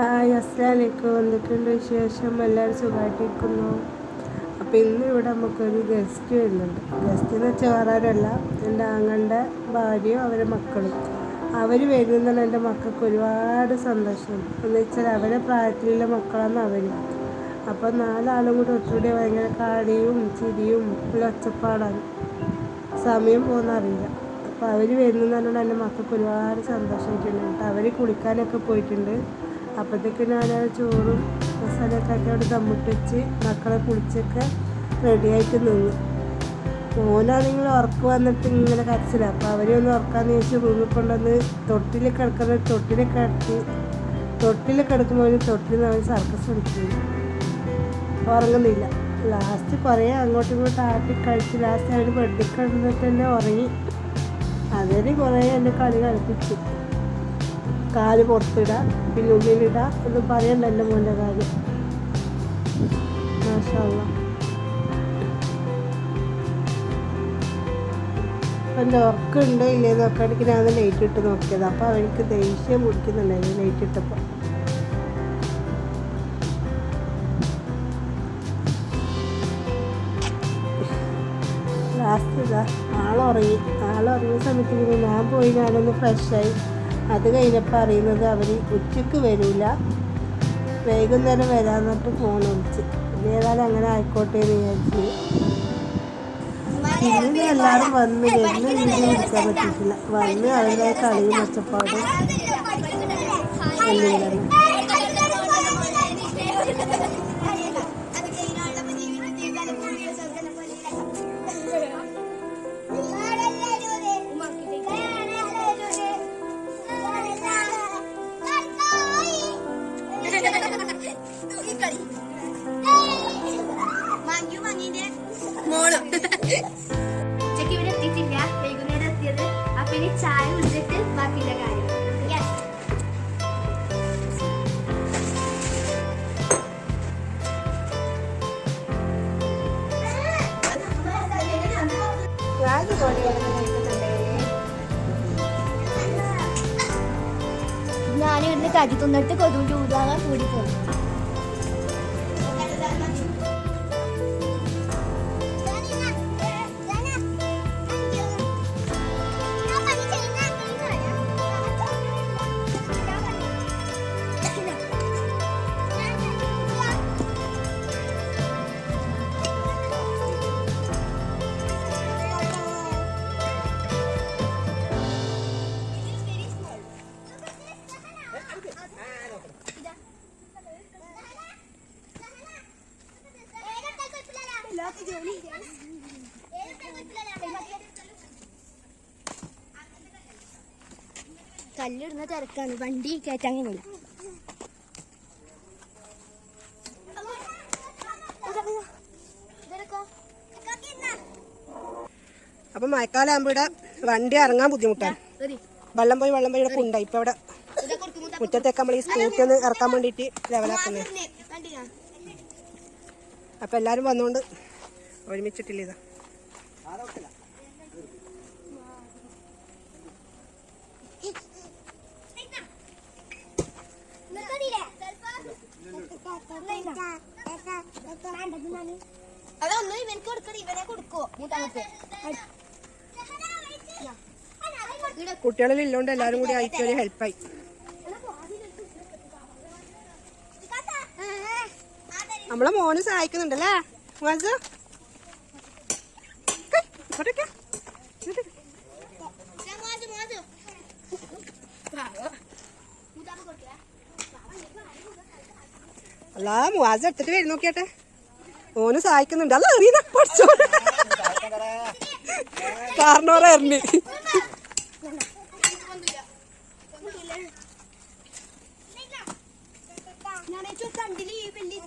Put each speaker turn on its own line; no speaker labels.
Hi അസ്സലാമലൈക്കും. എന്തൊക്കെയുണ്ട് വിശേഷം? എല്ലാവരും സുഖമായിട്ടിരിക്കുന്നു. അപ്പോൾ ഇന്ന് ഇവിടെ നമുക്കൊരു ഗസ്റ്റ് വരുന്നുണ്ട്. ഗസ്റ്റ് എന്ന് വെച്ചാൽ വേറെ ആരല്ല എന്റെ ആങ്ങളുടെ ഭാര്യയും അവരെ മക്കളും. അവർ വരുന്നതാണ് എന്റെ മക്കൾക്ക് ഒരുപാട് സന്തോഷം. എന്ന് വെച്ചാൽ അവരെ പ്രായത്തിലുള്ള മക്കളാണ് അവർ അപ്പോൾ നാലാളും കൂടി ഒത്തുകൂടി ഭയങ്കര കാടിയും ചിരിയും ഒരു ഒച്ചപ്പാടാണ്. സമയം പോകുന്ന അറിയില്ല. അപ്പോൾ അവർ വരുന്നതല്ലോ എന്റെ മക്കൾക്ക് ഒരുപാട് സന്തോഷമായിട്ടുണ്ട്. അവർ കുളിക്കാനൊക്കെ പോയിട്ടുണ്ട്. അപ്പോഴത്തേക്ക് ഞാൻ ചോറും മസാലയൊക്കെ ആക്കി അവിടെ തമ്മിട്ടുവെച്ച് മക്കളെ കുളിച്ചൊക്കെ റെഡിയായിട്ട് നിന്നു. മോനാണെങ്കിൽ ഉറക്ക് വന്നിട്ട് ഇങ്ങനെ കരച്ചില്ല അപ്പോൾ അവരെ ഒന്ന് ഉറക്കാന്ന് ചോദിച്ച് റൂമിൽ കൊണ്ടുവന്ന് തൊട്ടിൽ കിടക്കുന്നത് തൊട്ടിൽ കിടത്തി തൊട്ടിൽ കിടക്കുമ്പോൾ തൊട്ടിൽ അവൻ സർക്കസ് കളിക്കുന്നു. ഉറങ്ങുന്നില്ല. ലാസ്റ്റ് കുറേ അങ്ങോട്ടും ഇങ്ങോട്ടും ആട്ടി കളിച്ച് ലാസ്റ്റ് അവർ ബെഡിൽ കിടന്നിട്ട് തന്നെ ഉറങ്ങി. അതിന് കുറേ എന്റെ കളി കളിപ്പിച്ചു. കാൽ പുറത്തിടാം പിന്നെ ഉള്ളിലിടാം എന്ന് പറയണ്ട എന്റെ മോന്റെ കാര്യം. എന്റെ ഉറക്കമുണ്ടോ ഇല്ലേ നോക്കുകയാണെങ്കിൽ ഞാൻ ലൈറ്റ് ഇട്ട് നോക്കിയത്. അപ്പോൾ അവർക്ക് ദേഷ്യം മുടിക്കുന്നുണ്ടായിരുന്നു ലൈറ്റ് ഇട്ടപ്പോൾ ലാസ്റ്റ് ഇതാ ആളുറങ്ങി. ആളുറങ്ങിയ സമയത്ത് ഞാൻ പോയി ഞാനൊന്ന് ഫ്രഷായി അത് കഴിഞ്ഞപ്പോൾ അറിയുന്നത് അവർ ഉച്ചയ്ക്ക് വരില്ല വൈകുന്നേരം വരാന്നിട്ട് ഫോൺ വിളിച്ച്. പിന്നെ ഏതായാലും അങ്ങനെ ആയിക്കോട്ടെ എന്ന് വിചാരിച്ചു. പിന്നെ എല്ലാവരും വന്ന് വരുന്ന വീഡിയോ എടുക്കാൻ പറ്റിയിട്ടില്ല. വന്ന് അവരുടെ കളിയും മെച്ചപ്പാട് എല്ലാം. തന്നെ
മോളും. ഉച്ചയ്ക്ക് ഇവിടെ എത്തിയിട്ടില്ല. വൈകുന്നേരം എത്തിയത്. അപ്പൊ ഇനി ചായ കുടിച്ചിട്ട് ബാക്കിയുള്ള കാര്യം ഞാൻ ഇവിടുന്ന് കരി തിന്നിട്ട് കൊതും ചൂടാകാൻ കൂടി പോകും കല്ലിടുന്ന തിരക്കാണ്. വണ്ടി കയറ്റാൻ
അപ്പൊ മഴക്കാലം ആകുമ്പോ ഇവിടെ വണ്ടി ഇറങ്ങാൻ ബുദ്ധിമുട്ടാണ്. വെള്ളം പോയി വെള്ളം പോയി ഇവിടെ കുണ്ടായി ഇപ്പൊ ഇവിടെ മുറ്റത്തേക്ക് നമ്മൾ ഈ സ്കൂട്ടി ഒന്ന് ഇറക്കാൻ വേണ്ടിയിട്ട് ലെവലാക്കുന്നത് അപ്പൊ എല്ലാരും വന്നുകൊണ്ട് ഒരുമിച്ചിട്ടില്ല ഇതാ
അതൊന്നും ഇവനക്ക് കൊടുക്കണ ഇവനെ കൊടുക്കോ. മൂത്താമത്തെ
കുട്ടികളിൽ ഇല്ലോണ്ട് എല്ലാരും കൂടി ഒരു ഹെൽപ്പായി നമ്മളെ മോന് സഹായിക്കുന്നുണ്ടല്ലേ? വാസു? അല്ല മുവാസ് എടുത്തിട്ട് വരും നോക്കിയാട്ടെ. ഓന് സഹായിക്കുന്നുണ്ട്. അല്ല എറിയുന്ന. പഠിച്ചോ. കാരണോറ എറിഞ്ഞ്. ഞാൻ കണ്ടില്ല ഈ വലിയ